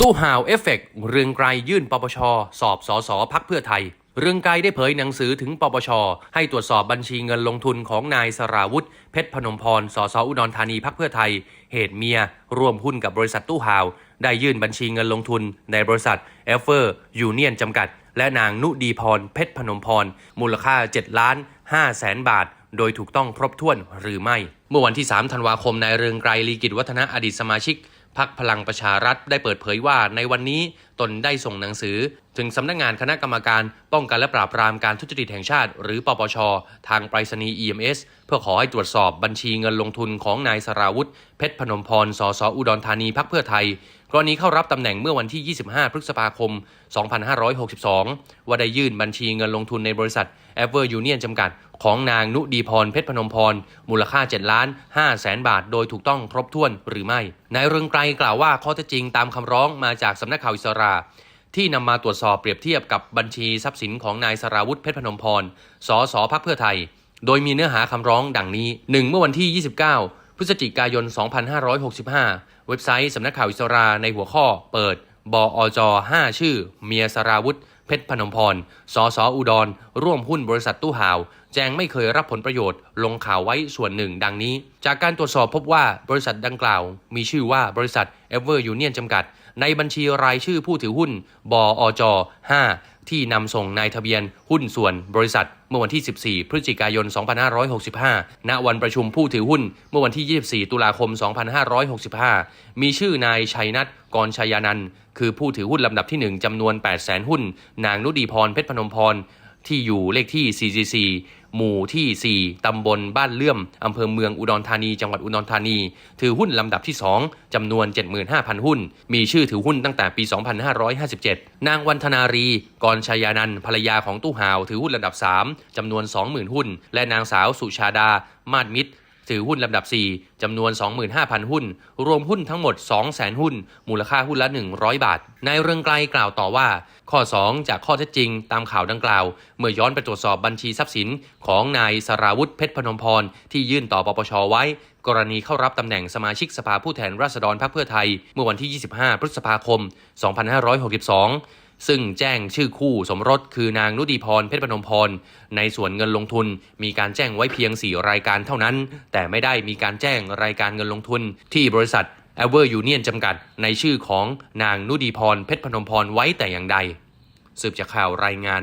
ตู้ห่าวเอฟเฟกต์เรืองไกรยื่นปปช สอบสอสพักเพื่อไทย เรืองไกรได้เผยหนังสือถึงปปช ให้ตรวจสอบบัญชีเงินลงทุนของนายสราวุธเพชรพนมพรสสอุดรธานีพักเพื่อไทย เหตุเมีย ร่วมหุ้นกับบริษัทตู้ห่าว ได้ยื่นบัญชีเงินลงทุนในบริษัทเอฟเฟอร์ยูเนียนจำกัด และนางนุดีพรเพชรพนมพรมูลค่า 7 ล้าน5แสนบาท โดยถูกต้องครบถ้วนหรือไม่ เมื่อวันที่ 3 ธันวาคมนายเรืองไกรลีกิจวัฒนะอดีตสมาชิกพักพลังประชารัฐได้เปิดเผยว่าในวันนี้ตนได้ส่งหนังสือ ถึงสำนักงานคณะกรรมการ ป้องกันและปราบปรามการทุจริตแห่งชาติ หรือปปช ทางไปรษณีย์ EMS เพื่อขอให้ตรวจสอบบัญชีเงินลงทุนของนายสราวุธ เพชรพนมพรสสอุดรธานีพักเพื่อไทย กรณีเข้ารับตำแหน่งเมื่อวันที่ 25 พฤษภาคม 2562 ว่าได้ยื่นบัญชีเงินลงทุนในบริษัท e v e r Union จำกัด ของนางนุดีพรเพชรพนมพร มูลค่า 7 ล้าน5แสนบาท โดยถูกต้องครบถ้วนหรือไม่ นายเรืองไกรกล่าวว่าข้อเท็จจริงตามคำร้องมาจากสำนักข่าวอิสราที่นำมาตรวจสอบเปรียบเทียบกับบัญชีทรัพย์สินของนายสราวุธเพชรพนมพร สสพักเพื่อไทย โดยมีเนื้อหาคำร้องดังนี้ 1. เมื่อวันที่ 29 พฤศจิกายน 2565 เว็บไซต์สำนักข่าวอิสราในหัวข้อเปิดบอจ 5 ชื่อ เมียสราวุธ เพชรพนมพร สสอุดร ร่วมหุ้นบริษัทตู้ห่าว แจ้งไม่เคยรับผลประโยชน์ ลงข่าวไว้ส่วนหนึ่งดังนี้ จากการตรวจสอบพบว่าบริษัทดังกล่าว มีชื่อว่าบริษัท e v e r Union จำกัด ในบัญชีรายชื่อผู้ถือหุ้น บอจ5 ที่นำส่งนายทะเบียนหุ้นส่วนบริษัท เมื่อวันที่ 14 พฤศจิกายน 2565 ณ วันประชุมผู้ถือหุ้น เมื่อวันที่ 24 ตุลาคม 2565 มีชื่อนายชัยนัทกรชัยานันท์คือผู้ถือหุ้นลำดับที่ 1จำนวน 800,000 หุ้น นางนุดีพรเพชรพนมพร ที่อยู่เลขที่444 หมู่ที่ 4 ตำบลบ้านเลื่อม อำเภอเมืองอุดรธานี จังหวัดอุดรธานี ถือหุ้นลำดับที่ 2 จำนวน 75,000 หุ้น มีชื่อถือหุ้นตั้งแต่ปี 2557 นางวันธนารี กรชายานันภรรยาของตู้หาว ถือหุ้นลำดับ 3 จำนวน 20,000 หุ้น และนางสาวสุชาดา มาดมิตร ถือหุ้นลำดับ 4 จำนวน 25,000 หุ้น รวมหุ้นทั้งหมด 200,000 หุ้น มูลค่าหุ้นละ 100 บาท นายเรืองไกลกล่าวต่อว่า ข้อ 2 จากข้อเท็จจริงตามข่าวดังกล่าว เมื่อย้อนไปตรวจสอบบัญชีทรัพย์สิน ของนายสราวุธเพชรพนมพร ที่ยื่นต่อปปชไว้ กรณีเข้ารับตำแหน่งสมาชิกสภาผู้แทนราษฎรพรรคเพื่อไทย เมื่อวันที่ 25 พฤษภาคม 2562 ซึ่งแจ้งชื่อคู่สมรสคือนางนุดีพรเพชรพนมพร ในส่วนเงินลงทุนมีการแจ้งไว้เพียง 4 รายการเท่านั้น แต่ไม่ได้มีการแจ้งรายการเงินลงทุนที่บริษัทเอเวอร์ยูเนียนจำกัด ในชื่อของนางนุดีพรเพชรพนมพรไว้แต่อย่างใด สืบจากข่าวรายงาน